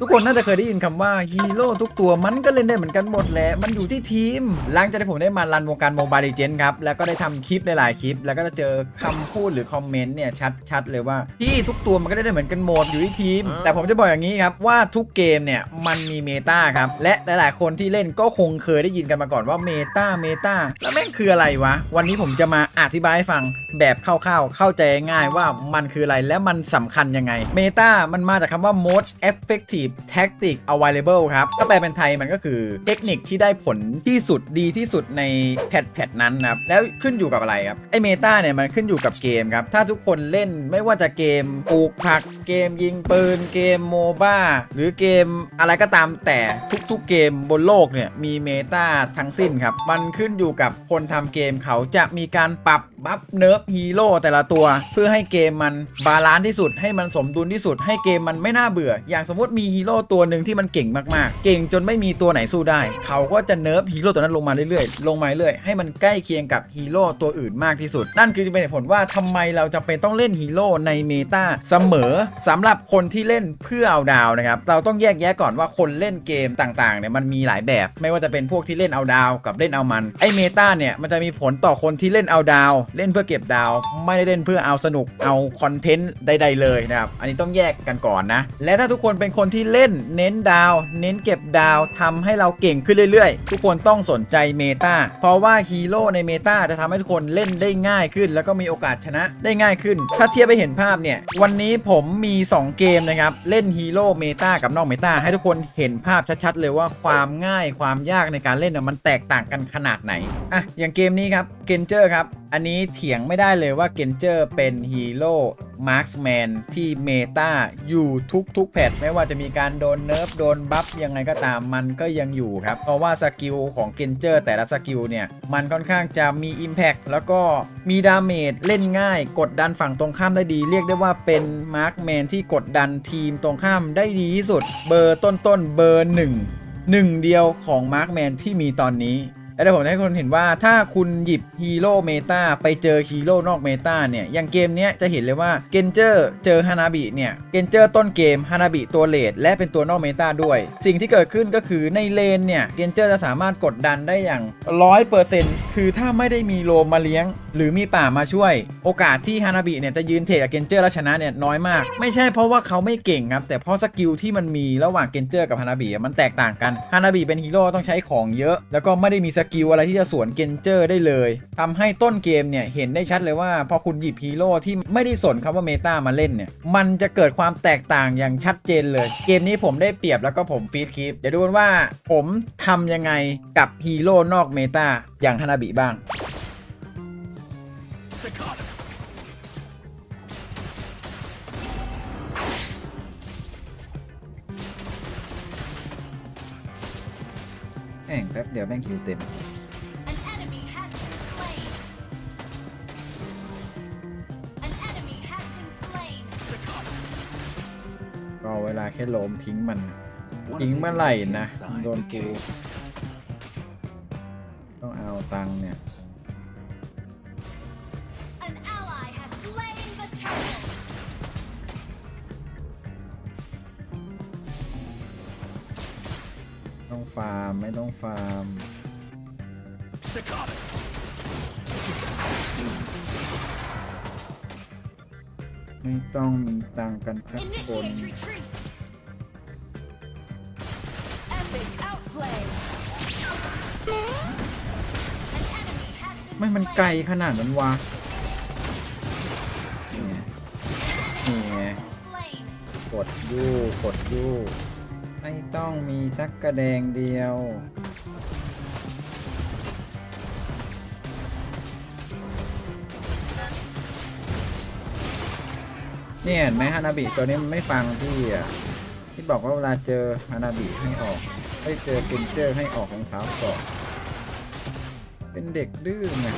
ทุกคนน่าจะเคยได้ยินคำว่าฮีโร่ทุกตัวมันก็เล่นได้เหมือนกันหมดแหละ มันอยู่ที่ทีม หลังจากที่ผมได้มารันวงการโมบายเลเจนครับ แล้วก็ได้ทำคลิปหลายๆคลิป แล้วก็จะเจอคำพูดหรือคอมเมนต์เนี่ยชัดๆเลยว่าพี่ทุกตัวมันก็ได้เหมือนกันหมดอยู่ที่ทีม แต่ผมจะบอกอย่างนี้ครับว่าทุกเกมเนี่ยมันมีเมตาครับ และหลายๆ คนที่เล่นก็คงเคยได้ยินกันมาก่อนว่าเมตาเมตาแล้วแม่งคืออะไรวะ วันนี้ผมจะมาอธิบายให้ฟังแบบคร่าวๆ เข้าใจง่ายว่ามันคืออะไรและมันสำคัญยังไง เมตามันมาจากคำว่า most effective tactic available ครับ ถ้าแปลเป็นไทยมันก็คือเทคนิคที่ได้ผลที่สุดดีที่สุดในแพทแพทนั้นนะครับ แล้วขึ้นอยู่กับอะไรครับ ไอเมตาเนี่ยมันขึ้นอยู่กับเกมครับ ถ้าทุกคนเล่นไม่ว่าจะเกมปลูกผัก เกมยิงปืน เกมโมบ้าหรือเกมอะไรก็ตามแต่ทุกๆเกมบนโลกเนี่ยมีเมตาทั้งสิ้นครับ มันขึ้นอยู่กับคนทำเกมเขาจะมีการปรับบัฟเนิร์ฟฮีโร่แต่ละตัว เพื่อให้เกมมันบาลานซ์ที่สุดให้มันสมดุลที่สุดให้เกมมันไม่น่าเบื่อ อย่างสมมติมีฮีโร่ตัวหนึ่งที่มันเก่งมากๆ เก่งจนไม่มีตัวไหนสู้ได้ เขาก็จะเนิร์ฟฮีโร่ตัวนั้นลงมาเรื่อยๆ ลงมาเรื่อยให้มันใกล้เคียงกับฮีโร่ตัวอื่นมากที่สุด นั่นคือจะเป็นเหตุผลว่าทำไมเราจะเป็นต้องเล่นฮีโร่ในเมตาเสมอสำหรับคนที่เล่นเพื่อเอาดาวนะครับ เราต้องแยกแยะก่อนว่าคนเล่นเกมต่างๆเนี่ยมันมีหลายแบบ ไม่ว่าจะเป็นพวกที่เล่นเอาดาว กับเล่นเอามัน ไอเมตาเนี่ยมันจะมีผลต่อคนที่เล่นเอาดาว เล่นเพื่อเก็บดาว ไม่ได้เล่นเพื่อเอาสนุกเอาคอนเทนต์ใด ๆ เลยนะครับ อันนี้ต้องแยกกันก่อนนะ และถ้าทุกคนเป็นคนที่เล่นเน้นดาว เน้นเก็บดาวทำให้เราเก่งขึ้นเรื่อยๆ ทุกคนต้องสนใจเมตาเพราะว่าฮีโร่ในเมตาจะทำให้ทุกคนเล่นได้ง่ายขึ้น แล้วก็มีโอกาสชนะได้ง่ายขึ้น ถ้าเทียบไปเห็นภาพเนี่ย วันนี้ผมมี 2 เกมนะครับ เล่นฮีโร่เมตากับนอกเมตาให้ทุกคนเห็นภาพชัดๆ เลยว่าความง่ายความยากในการเล่นน่ะมันแตกต่างกันขนาดไหนอะอย่างเกมนี้ครับเกนเจอร์ครับอันนี้เถียงไม่ได้เลยว่าเกนเจอร์เป็นฮีโร่ มาร์คแมนที่เมตาอยู่ทุกทุกแพทไม่ว่าจะมีการโดนเนิร์ฟโดนบัฟยังไงก็ตามมันก็ยังอยู่ครับ เพราะว่าสกิลของเกนเจอร์แต่ละสกิลเนี่ย มันค่อนข้างจะมี Impact แล้วก็มีดาเมจเล่นง่าย กดดันฝั่งตรงข้ามได้ดี เรียกได้ว่าเป็นมาร์คแมนที่กดดันทีมตรงข้ามได้ดีที่สุด เบอร์ต้นๆเบอร์หนึ่งหนึ่งเดียวของมาร์คแมนที่มีตอนนี้ แล้วเดี๋ยวผมให้คนเห็นว่าถ้าคุณหยิบฮีโร่เมตาไปเจอฮีโร่นอกเมตาเนี่ย อย่างเกมเนี้ยจะเห็นเลยว่าเกนเจอร์เจอฮานาบิเนี่ย เกนเจอร์ต้นเกมฮานาบิตัวเลดและเป็นตัวนอกเมตาด้วย สิ่งที่เกิดขึ้นก็คือในเลนเนี่ย เกนเจอร์จะสามารถกดดันได้อย่าง 100%คือถ้าไม่ได้มีโลมมาเลี้ยง หรือมีป่ามาช่วย โอกาสที่ฮานาบิเนี่ยจะยืนเทรดกับเกนเจอร์แล้วชนะเนี่ยน้อยมาก ไม่ใช่เพราะว่าเขาไม่เก่งครับแต่เพราะสกิลที่มันมีระหว่างเกนเจอร์กับฮานาบิมันแตกต่างกันฮานาบิเป็นฮีโร่ต้องใช้ของเยอะ แล้วก็ไม่ได้มีสกิลอะไรที่จะสวนเกนเจอร์ได้เลยทำให้ต้นเกมเนี่ยเห็นได้ชัดเลยว่าพอคุณหยิบฮีโร่ที่ไม่ได้สนคำว่าเมตามาเล่นเนี่ยมันจะเกิดความแตกต่างอย่างชัดเจนเลย เกมนี้ผมได้เปรียบแล้วก็ผมฟีดคลิปเดี๋ยวดูว่าผมทำยังไงกับฮีโร่นอกเมตาอย่างฮานาบิบ้าง แม่งแป๊บเดียวแม่งคิวเต็ม An enemy has been slain. An enemy has been slain. ก็เวลาแค่ล้มทิ้งมันทิ้งเมื่อไหร่นะ โดนกูต้องเอาตังค์เนี่ย ฟาร์ม ไม่ต้องฟาร์ม ไม่ต้องมีตังค์กันทักคน Initiate retreat. Epic outplay. An enemy has been ไม่มัน slain. ไกลขนาดนั้นวะนี่ไงนี่ไง Slain. กดยู่กดยู่ ไม่ต้องมีสักกระแดงเดียว เนี่ยเห็นไหมฮานาบิตัวนี้มันไม่ฟังพี่อะที่บอกว่าเวลาเจอฮานาบิให้ออกให้เจอเกนเจอร์ให้ออกของเท้าก่อนเป็นเด็กดื้อไง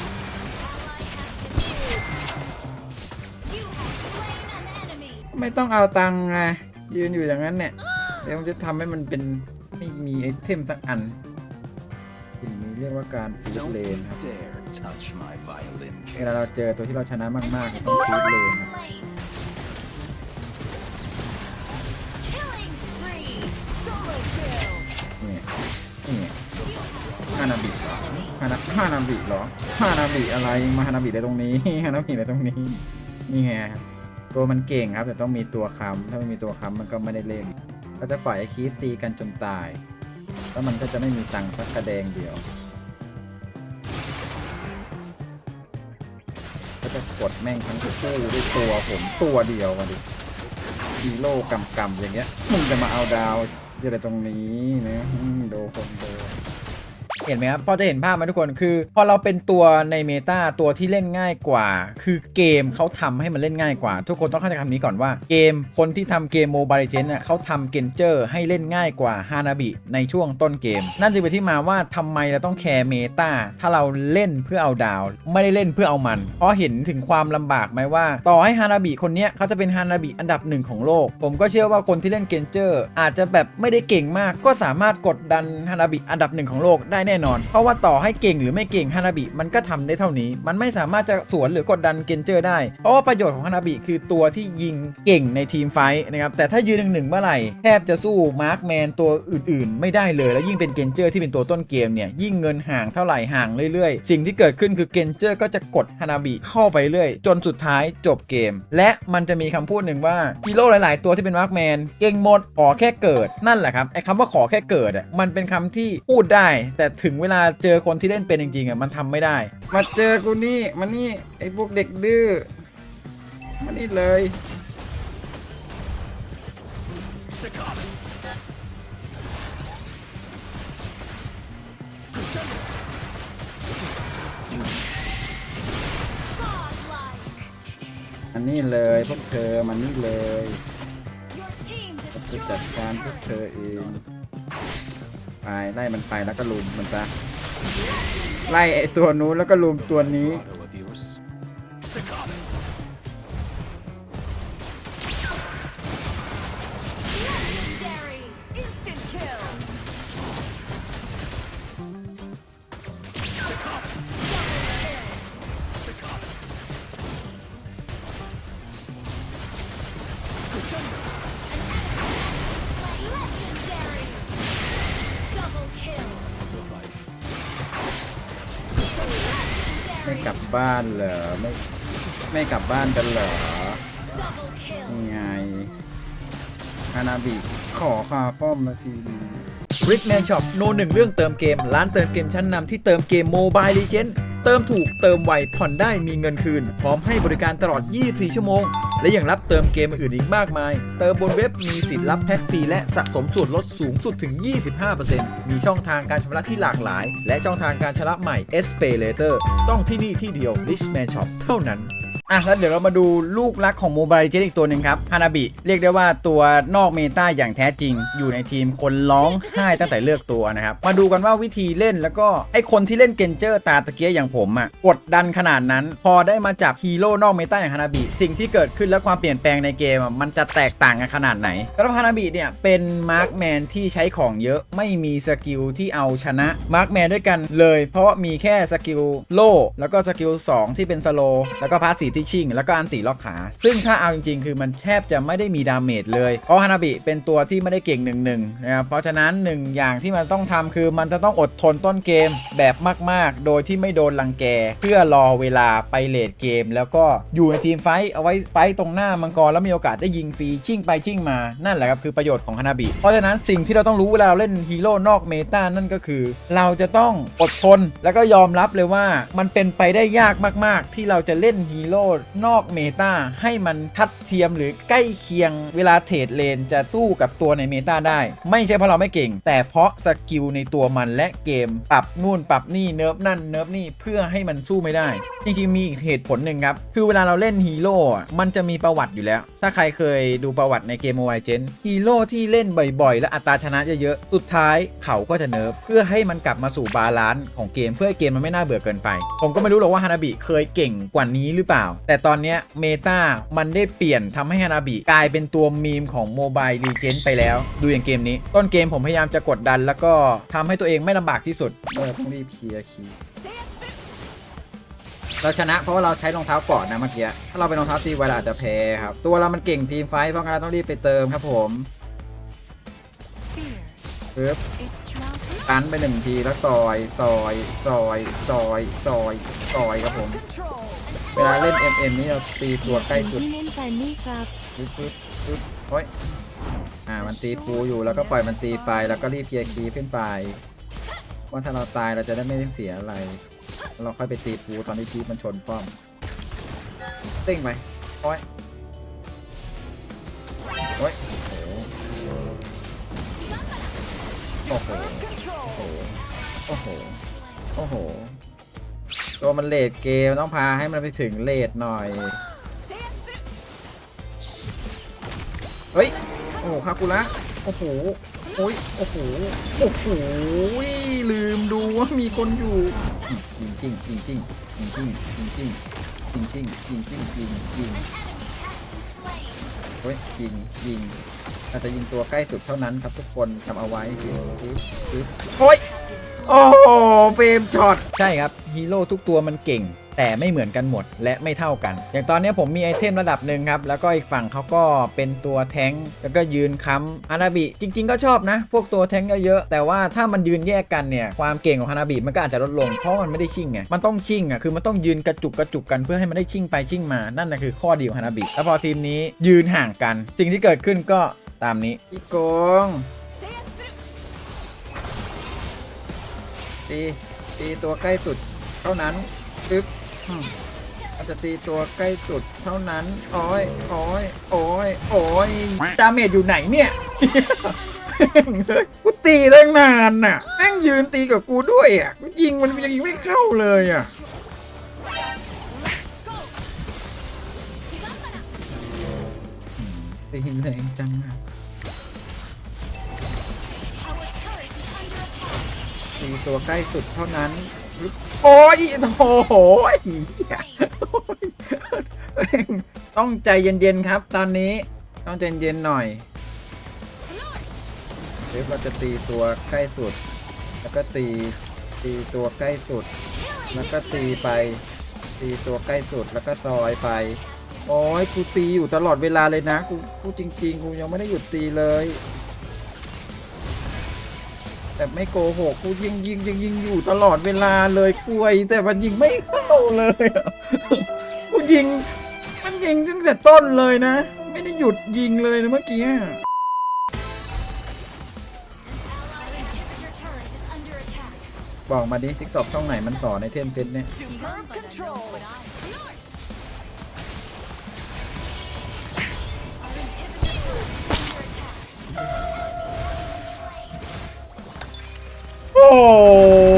ไม่ต้องเอาตังค์ไงยืนอยู่อย่างนั้นเนี่ย แต้ผมจะทำให้มันเป็นไม่มีไอเทมสักอันสิ่งนี้เรียกว่าการฟิดเลนครับเวลาเราเจอตัวที่เราชนะมากๆเรต้องฟิดเลนครันี่นี่ฮานาบิฮานาฮานาบิเหรอฮานาบิอะไรมาฮานาบิได้ตรงนี้ฮานาบิได้ตรงนี้นี่ไงตัวมันเก่งครับ แต่ต้องมีตัวค้ำถ้าไม่มีตัวค้ำมันก็ไม่ได้เล่น ก็จะปล่อยไอ้คีฟตีกันจนตาย แล้วมันก็จะไม่มีตังค์สักกระแดงเดียว ก็จะกดแม่งทั้งคู่ด้วยตัวผมตัวเดียวมาดิฮีโร่กำกำอย่างเงี้ย มึงจะมาเอาดาวอยู่ในตรงนี้นะโดนคนโดน เห็นไหมครับพอจะเห็นภาพไหมทุกคนคือ พอเราเป็นตัวในเมตาตัวที่เล่นง่ายกว่า คือเกมเขาทำให้มันเล่นง่ายกว่า ทุกคนต้องเข้าใจคำนี้ก่อนว่าเกมคนที่ทำเกมโมบายเจนเนี่ยเขาทำเกนเจอร์ให้เล่นง่ายกว่าฮานาบิในช่วงต้นเกม นั่นจึงเป็นที่มาว่าทำไมเราต้องแคร์เมตาถ้าเราเล่นเพื่อเอาดาว ไม่ได้เล่นเพื่อเอามัน เพราะเห็นถึงความลำบากไหมว่า ต่อให้ฮานาบิคนเนี้ยเขาจะเป็นฮานาบิอันดับหนึ่งของโลก ผมก็เชื่อว่าคนที่เล่นเกนเจอร์อาจจะแบบไม่ได้เก่งมาก ก็สามารถกดดันฮานาบิอันดับหนึ่งของโลกได้แน่นอน เพราะว่าต่อให้เก่งหรือไม่เก่งฮานาบิมันก็ทำได้เท่านี้ มันไม่สามารถจะสวนหรือกดดันเกนเจอร์ได้ เพราะว่าประโยชน์ของฮานาบิคือตัวที่ยิงเก่งในทีมไฟท์นะครับ แต่ถ้ายืนหนึ่งหนึ่งเมื่อไหร่แทบจะสู้มาร์คแมนตัวอื่น ๆ ไม่ได้เลย แล้วยิ่งเป็นเกนเจอร์ที่เป็นตัวต้นเกมเนี่ยยิ่งเงินห่างเท่าไหร่ห่างเรื่อยๆ สิ่งที่เกิดขึ้นคือเกนเจอร์ก็จะกดฮานาบิเข้าไปเรื่อยจนสุดท้ายจบเกม และมันจะมีคำพูดหนึ่งว่าฮีโร่หลาย ๆ ตัวที่เป็นมาร์คแมนเก่งหมดขอแค่เกิดนั่นแหละครับไอ้คำว่าขอแค่เกิดอะมันเป็นคำที่พูดได้แต่ถึงเวลาเจอคนที่เล่นเป็นจริงๆอะมันทำไม่ได้ มาเจอกูนี่มานี่ไอ้พวกเด็กดื้อมานี่เลย Godlike. มันนี่เลยพวกเธอมันนี่เลย Your team จะ destroyed จัด a การพวก tower. เธอเอง ไปไล่มันไปแล้วก็ลุมมันซะไล่ไอตัวนู้นแล้วก็ลุมตัวนี้ บ้านเหรอไม่ไม่กลับบ้านกันเหรอยังไงฮานาบิขอคาป้อมนาทีริกแมนช็อปโนหนึ่งเรื่องเติมเกม ร้านเติมเกมชั้นนำที่เติมเกมโมบายลีเจนเติมถูกเติมไวผ่อนได้มีเงินคืน พร้อมให้บริการตลอด 24 ชั่วโมง และยังรับเติมเกมอื่นอีกมากมาย เติมบนเว็บมีสิทธิ์รับแพ็กฟรีและสะสมส่วนลดสูงสุดถึง 25%มีช่องทางการชำระที่หลากหลาย และช่องทางการชำระใหม่ S Pay Later ต้องที่นี่ที่เดียว Richman Shop เท่านั้น อะแล้วเดี๋ยวเรามาดูลูกรักของโมบายเจนอีกตัวหนึ่งครับฮานาบิเรียกได้ว่าตัวนอกเมตาอย่างแท้จริง อยู่ในทีมคนร้องไห้ตั้งแต่เลือกตัวนะครับ มาดูกันว่าวิธีเล่นแล้วก็ไอคนที่เล่นเกนเจอร์ตาตะเกียอย่างผมอะกดดันขนาดนั้น พอได้มาจับฮีโร่นอกเมตาอย่างฮานาบิสิ่งที่เกิดขึ้นและความเปลี่ยนแปลงในเกมมันจะแตกต่างกันขนาดไหนสำหรับฮานาบิเนี่ยเป็นมาร์คแมนที่ใช้ของเยอะไม่มีสกิลที่เอาชนะมาร์คแมนด้วยกันเลย เพราะมีแค่สกิลโล่แล้วก็สกิล2ที่เป็นสโลแล้วก็พาสซีที่ชิงแล้วก็อันติล็อกขา ซึ่งถ้าเอาจริง ๆ คือมันแทบจะไม่ได้มีดาเมจเลยเพราะฮานาบิเป็นตัวที่ไม่ได้เก่งหนึ่งหนึ่งนะครับเพราะฉะนั้นหนึ่งอย่างที่มันต้องทำคือมันจะต้องอดทนต้นเกมแบบมาก ๆ โดยที่ไม่โดนรังแก เพื่อรอเวลาไปเลดเกม แล้วก็อยู่ในทีมไฟเอาไว้ไฟตรงหน้ามังกรแล้วมีโอกาสได้ยิงฟรีชิ่งไปชิ่งมานั่นแหละครับคือประโยชน์ของฮานาบิเพราะฉะนั้นสิ่งที่เราต้องรู้เวลาเราเล่นฮีโร่นอกเมตานั่นก็คือ เราจะต้องอดทนแล้วก็ยอมรับเลยว่ามันเป็นไปได้ยากมาก ๆ ที่เราจะเล่นฮีโร่นอกเมตาให้มันทัดเทียมหรือใกล้เคียงเวลาเทรดเลนจะสู้กับตัวในเมตาได้ ไม่ใช่เพราะเราไม่เก่ง แต่เพราะสกิลในตัวมันและเกม ปรับนู่นปรับนี่เนิร์ฟนั่นเนิร์ฟนี่เพื่อให้มันสู้ไม่ได้ จริงๆมีอีกเหตุผลหนึ่งครับ คือเวลาเราเล่นฮีโร่มันจะมีประวัติอยู่แล้ว ถ้าใครเคยดูประวัติในเกมโมบายเจนฮีโร่ที่เล่นบ่อยๆ และอัตราชนะเยอะๆสุดท้ายเขาก็จะเนิร์ฟเพื่อให้มันกลับมาสู่บาลานซ์ของเกมเพื่อให้เกมมันไม่น่าเบื่อเกินไป ผมก็ไม่รู้หรอกว่าฮานาบิเคยเก่งกว่านี้หรือเปล่าแต่ตอนเนี้ยเมตามันได้เปลี่ยนทำให้ฮานาบิกลายเป็นตัวมีมของโมบายลีเจนไปแล้ว ดูอย่างเกมนี้ ต้นเกมผมพยายามจะกดดัน แล้วก็ทำให้ตัวเองไม่ลำบากที่สุดเออต้องรีบเคลียร์คีเราชนะเพราะว่าเราใช้รองเท้าเกาะนะเมื่อกี้ถ้าเราเป็นรองเท้าตีไวเราอาจจะแพ้ครับ ตัวเรามันเก่งทีมไฟท์เพราะงั้นเราต้องรีบไปเติมครับผม Fear. ปึ๊บ It drops. ตันไปหนึ่งทีแล้วซอยซอยซอยซอยซอยซอยครับผม เวลาเล่น MM นี่เราตีตัวใกล้สุดที่เน้นแฟนนี่ครับปึ๊บปึ๊บปึ๊บโอ้ยอ่ามันตีปูอยู่แล้วก็ปล่อยมันตีไปแล้วก็รีบเคลียร์คีย์ขึ้นไปว่าถ้าเราตายเราจะได้ไม่เสียอะไร เราค่อยไปตีปูตอนที่คีย์มันชนป้อมติ้งไปโอ้ยโอ้ยโอ้โหโอ้โหโอ้โหโอ้โห ตัวมันเลดเกมต้องพาให้มันไปถึงเลดหน่อย เฮ้ย โอ้คากุระโอ้โหโอ้ย โอ้โห โอ้โห ลืมดูว่ามีคนอยู่ยิงจริงยิงจริงยิงจริงยิงจริงยิงจริงยิงจริงยิงยิงเฮ้ยยิงยิงเราจจะยิงตัวใกล้สุดเท่านั้นครับทุกคนจำเอาไว้โอ้ย โอ้โหเฟรมช็อตใช่ครับฮีโร่ทุกตัวมันเก่ง แต่ไม่เหมือนกันหมดและไม่เท่ากัน อย่างตอนนี้ผมมีไอเทมระดับหนึ่งครับ แล้วก็อีกฝั่งเขาก็เป็นตัวแท้งค์แล้วก็ยืนค้ำฮานาบิจริง ๆ ก็ชอบนะ พวกตัวแท้งค์เยอะๆแต่ว่าถ้ามันยืนแยกกันเนี่ยความเก่งของฮานาบิมันก็อาจจะลดลงเพราะมันไม่ได้ชิ่งไงมันต้องชิ่งอะคือมันต้องยืนกระจุกกระจุกกันเพื่อให้มันได้ชิ่งไปชิ่งมานั่นนะคือข้อดีของฮานาบิแล้วพอทีมนี้ยืนห่างกันสิ่งที่เกิดขึ้นก็ตามนี้อีโกง ตีตีตัวใกล้สุดเท่านั้นปึ๊บอืมอาจจะตีตัวใกล้สุดเท่านั้นโอ้ยโอ้ยโอ้ยโอ้ยดาเมจอยู่ไหนเนี่ยแม่งเลยกูตีตั้งนานน่ะแม่งยืนตีกับกูด้วยอะกูยิงมันยังยิงไม่เข้าเลยอะอืมตีแรงจังอะ ตีตัวใกล้สุดเท่านั้น โอ้ยโอ้โหยต้องใจเย็นๆครับ ตอนนี้ต้องใจเย็นๆหน่อยเดี๋ยวเราจะตีตัวใกล้สุด แล้วก็ตีตีตัวใกล้สุด แล้วก็ตีไป ตีตัวใกล้สุดแล้วก็ซอยไปโอ้ยกูตีอยู่ตลอดเวลาเลยนะกูกูจริง ๆ กูยังไม่ได้หยุดตีเลย แต่ไม่โกหกกูยิงยิงยิงยิงอยู่ตลอดเวลาเลยกล้วย แต่มันยิงไม่เข้าเลยกูยิงมันยิงตั้งแต่ต้นเลยนะ ไม่ได้หยุดยิงเลยนะเมื่อกี้บอกมาดิทิกตอกช่องไหนมันสอนในเทมเซตเนี่ย โอ้ย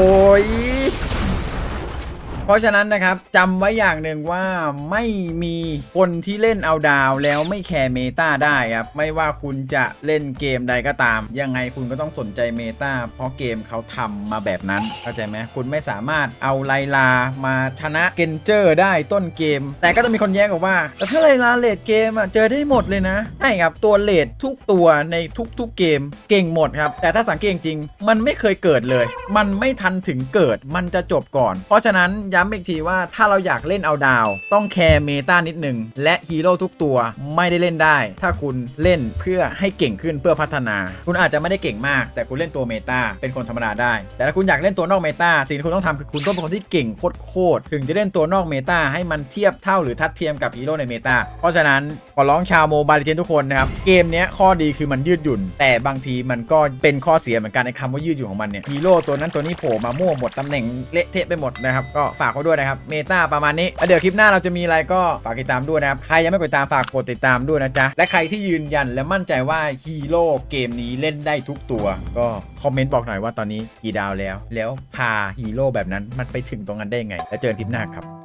เพ ราะฉะนั้นนะครับจำไว้อย่างหนึ่งว่าไม่มีคนที่เล่นเอาดาวแล้วไม่แคร์เมตาได้ครับ ไม่ว่าคุณจะเล่นเกมใดก็ตาม ยังไงคุณก็ต้องสนใจเมตาเพราะเกมเขาทำมาแบบนั้นเข้าใจไหมคุณไม่สามารถเอาไลลามาชนะเกนเจอร์ได้ต้นเกม แต่ก็จะมีคนแย้งบอกว่าแต่ถ้าไลลาเลดเกมอะเจอได้หมดเลยนะใช่ครับตัวเลดทุกตัวในทุกๆเกมเก่งหมดครับ แต่ถ้าสังเกตจริงมันไม่เคยเกิดเลย มันไม่ทันถึงเกิดมันจะจบก่อน เพราะฉะนั้นย้ำอีกทีว่าถ้าเราอยากเล่นเอาดาว ต้องแคร์เมตานิดหนึ่งและฮีโร่ทุกตัวไม่ได้เล่นได้ ถ้าคุณเล่นเพื่อให้เก่งขึ้นเพื่อพัฒนา คุณอาจจะไม่ได้เก่งมาก แต่คุณเล่นตัวเมตาเป็นคนธรรมดาได้ แต่ถ้าคุณอยากเล่นตัวนอกเมตาสิ่งที่คุณต้องทำคือคุณต้องเป็นคนที่เก่งโคตรๆถึงจะเล่นตัวนอกเมตาให้มันเทียบเท่าหรือทัดเทียมกับฮีโร่ในเมตาเพราะฉะนั้นขอร้องชาวโมบายเจนทุกคนนะครับเกมเนี้ยข้อดีคือมันยืดหยุ่น แต่บางทีมันก็เป็นข้อเสียเหมือนกันในคำว่ายืดหยุ่นของมันเนี่ยฮีโร่ตัวนั้นตัวนี้โผล่มามั่วหมดตำแหน่งเละเทะไปหมดนะครับก็ฝากเขาด้วยนะครับเมตาประมาณนี้แล้วเดี๋ยวคลิปหน้าเราจะมีอะไรก็ฝากติดตามด้วยนะครับใครยังไม่กดติดตามฝากกดติดตามด้วยนะจ๊ะและใครที่ยืนยันและมั่นใจว่าฮีโร่เกมนี้เล่นได้ทุกตัว ก็คอมเมนต์บอกหน่อยว่าตอนนี้กี่ดาวแล้ว แล้วพาฮีโร่แบบนั้นมันไปถึงตรงนั้นได้ไง แล้วเจอกันคลิปหน้าครับ